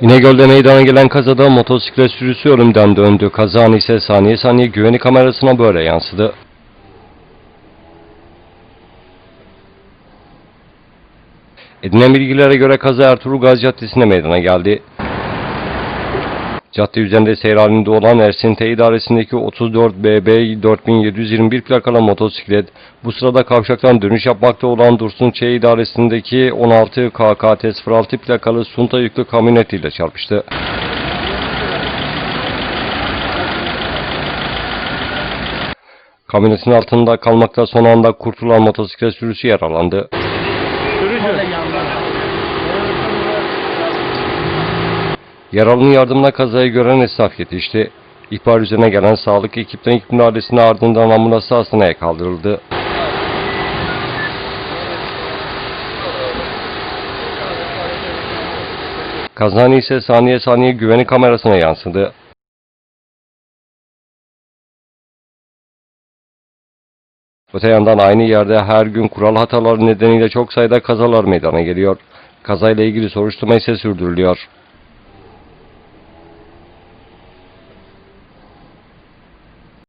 İnegöl'de meydana gelen kazada motosiklet sürüsü ölümden döndü. Kaza anı ise saniye saniye güvenlik kamerasına böyle yansıdı. Edinilen bilgilere göre kaza Ertuğrul Gazi Caddesi'nde meydana geldi. Cadde üzerinde seyir halinde olan Ersin T idaresindeki 34 BB 4721 plakalı motosiklet bu sırada kavşaktan dönüş yapmakta olan Dursun Ç idaresindeki 16 KKT 06 plakalı Sunta yüklü kamyonet ile çarpıştı. Kamyonetin altında kalmakta son anda kurtulan motosiklet sürüsü yaralandı. Yaralının yardımına kazayı gören esnaf yetişti. İhbar üzerine gelen sağlık ekipten ilk müdahalesine ardından ambulans hastaneye kaldırıldı. Kazani ise saniye saniye güvenlik kamerasına yansıdı. Öte yandan aynı yerde her gün kural hataları nedeniyle çok sayıda kazalar meydana geliyor. Kazayla ilgili soruşturma ise sürdürülüyor.